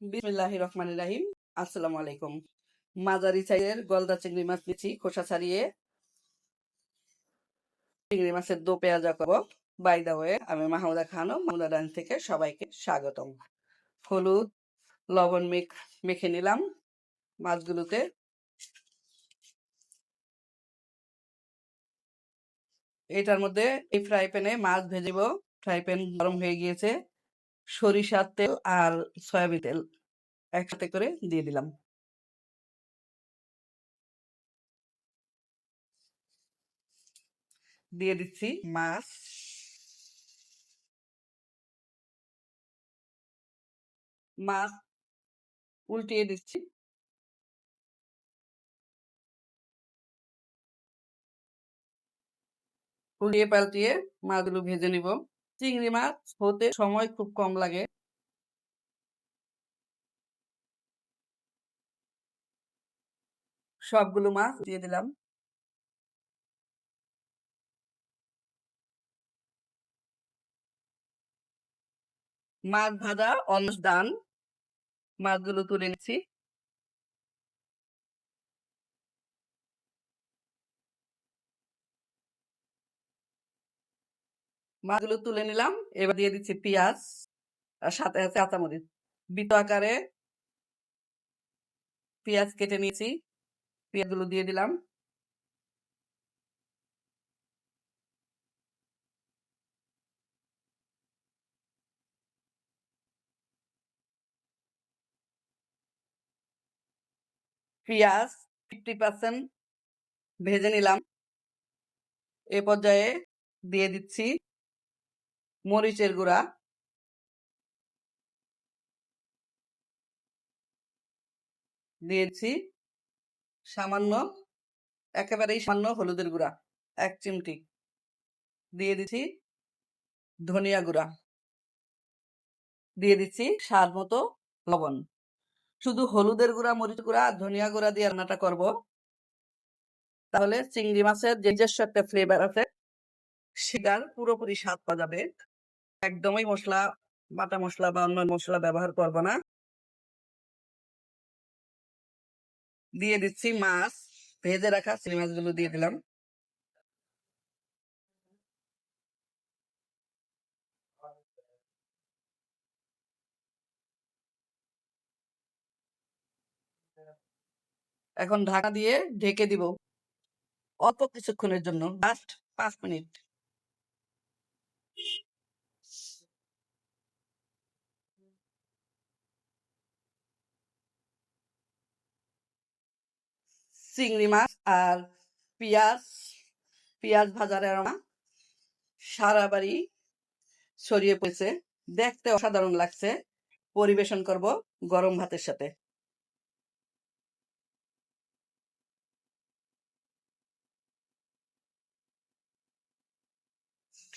বিসমিল্লাহ রহমান রাহিম। আসসালামু আলাইকুম। মাঝারি সাইজের গলদা চিংড়ি মাছ নিচ্ছি, খোসা ছাড়িয়ে। চিংড়ি মাছের দো পেঁয়াজা করব বাই দা আমি মাহমুদা খানম, মাহমুদা ডান থেকে সবাইকে স্বাগতম। হলুদ, লবণ মেখ, মেখে নিলাম মাছগুলোতে। এটার মধ্যে এই ফ্রাই প্যানে মাছ ভেজিব ফ্রাই প্যান গরম হয়ে গিয়েছে। সরিষার তেল আর সয়াবিন তেল একসাথে করে দিয়ে দিলাম। দিয়ে দিচ্ছি মাছ। মাছ উল্টিয়ে দিচ্ছি। উল্টিয়ে পাল্টিয়ে মাছগুলো ভেজে নিব। চিংড়ি মাছ হতে সময় খুব কম লাগে। সবগুলো মাছ দিয়ে দিলাম। মাছ ভাজা ডান। মাছগুলো তুলে নিচ্ছি। মাছগুলো তুলে নিলাম। এবার দিয়ে দিচ্ছি পেঁয়াজ, আর সাথে আছে কাঁচামরিচ বৃত আকারে পেঁয়াজ কেটে নিয়েছি। পেঁয়াজগুলো দিয়ে দিলাম। পেঁয়াজ ফিফটি পার্সেন্ট ভেজে নিলাম। এ পর্যায়ে দিয়ে দিচ্ছি মরিচের গুঁড়া। দিয়েছি সামান্য, একেবারেই সামান্য হলুদের গুঁড়া, এক চিমটি। দিয়ে দিচ্ছি ধনিয়া গুঁড়া। দিয়ে দিচ্ছি স্বাদ মতো লবণ। শুধু হলুদের গুঁড়া মরিচ গুঁড়া আর ধনিয়া গুঁড়া দিয়ে রান্নাটা করব। তাহলে চিংড়ি মাছের যে নিজস্ব একটা ফ্লেভার আছে সেটার পুরোপুরি স্বাদ পাওয়া যাবে। একদমই মশলা, বাটা মশলা বা অন্য মশলা ব্যবহার করব না। দিয়ে দিচ্ছি মাছ, ভেজে রাখা চিংড়ি মাছগুলো দিয়ে দিলাম। এখন ঢাকা দিয়ে ঢেকে দিব অল্প কিছুক্ষণের জন্য লাস্ট পাঁচ মিনিট। চিংড়ি মাছ আর পেঁয়াজ পেঁয়াজ ভাজার আরমা সারা বাড়ি ছড়িয়ে পড়েছে। দেখতে অসাধারণ লাগছে। পরিবেশন করব গরম ভাতের সাথে।